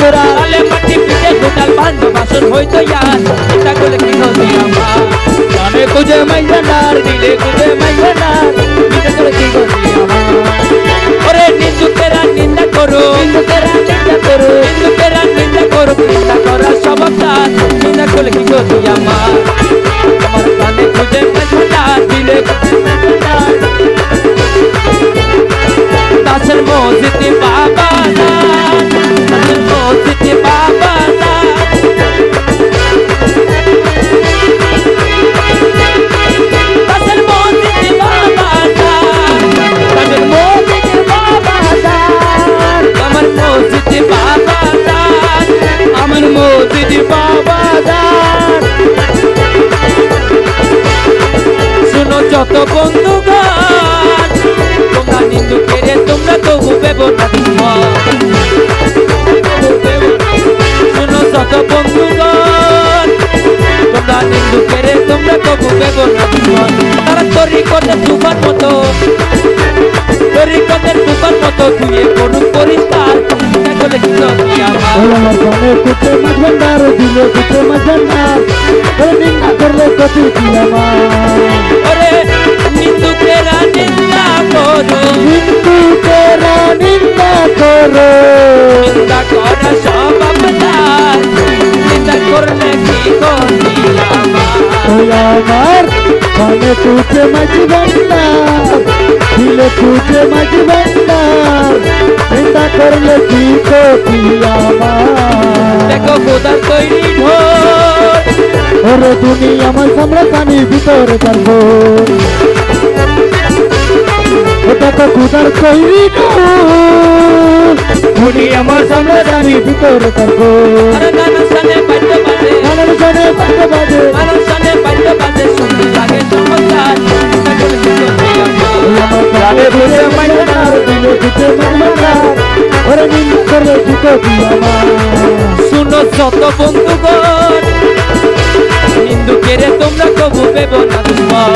তোরা। তালে মাটি পিঠে গোটাল বান্ধব বাসন হইতো ইয়ার। এটা করলে কি গতি আমার? কানে খুঁজে মাইজা নার, দিলে খুঁজে মাইজা নার। দিলে তোর কি গতি আমার? ওরে নিন্দুকেরা নিন্দা করো। নিন্দুকেরা নিন্দা করো। নিন্দুকেরা নিন্দা করো, নিন্দা করা স্বভাবদার নিন্দা করলে কি গতি আমার? আমার কানে খুঁজে মেঘনার দিলে খুঁজে মেঘনার দাসের মসজিদে বাবা বাবা দার শুনো যত বন্ধুগণ তোমরা নিন্দু কেড়ে তোমরা তবু বেবো না। শুনো যত বন্ধুগণ তোমরা নিন্দু কেড়ে তোমরা তবু বেবো না দুশ্মন। তারা তরিকতের তুফান মতো তরিকতের তুফান মতো ধুয়ে করুক পরিষ্কার গতি আমার কানে কুটে মাঝান্ডার দিলে কুটে মাঝান্ডার ওরে নিন্দা করলে কতি আমার ওরে নিন্দুকেরা নিন্দা করো তেরা নিন্দা করো নিন্দা করা সব আপনার নিন্দা করলে কি আমার ওই আমার কানে কুটে মাঝান্ডার দিলে কুটে মাঝান্ডার নিন্দা করলে কি আমার? দেখো গোদার তৈরি ঢোল। ওরে তুমি আমার সামনে পানি ভিতরে পারব ওটা তো খুদার তৈরি তুমি আমার সামনে পানি ভিতরে পারব প্রাণে বুঝে মাইনার দিলে বুঝে মাইনার ওরে নিন্দা করলে কি কবি আমার শুনো যত বন্ধুগণ নিন্দু কেড়ে তোমরা কবু পেব না দুশ্মন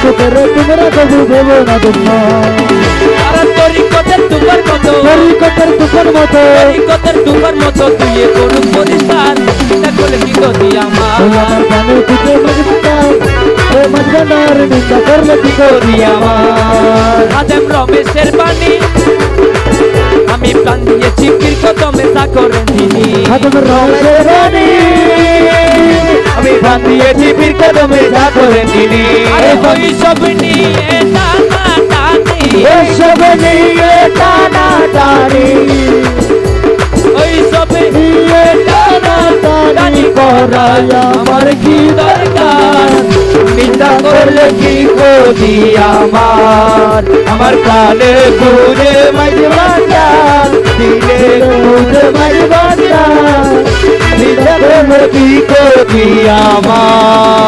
শোনো তোমরা কবু দেবো না দুশ্মন তারা তরিকতের তুমার মতো তরিকতের তুফান মতো। তরিকতের তুমার মতো তুই করুক পরিষ্কার করলে কি গতি আমার। মজবাদার নিন্দা করলে কি করি আমার? আদেম রমেশের বাণী। আমি প্রাণ দিয়েছি কদমে তা করেন তিনি হাতম রমেশের রানী আমি প্রাণ দিয়েছি কদমে যা করেন তিনি আরে ওই সব নিয়ে টানা টানি এসব নিয়ে টানা টানি ওই সব নিয়ে টানা টানি করাই আমার কি দরকার? নিন্দা করলে কি করি আমার? আমার কানে বুঝে মাঝে বাজার দিলে বুঝে মাঝে বাজার করলে কি করি আমার?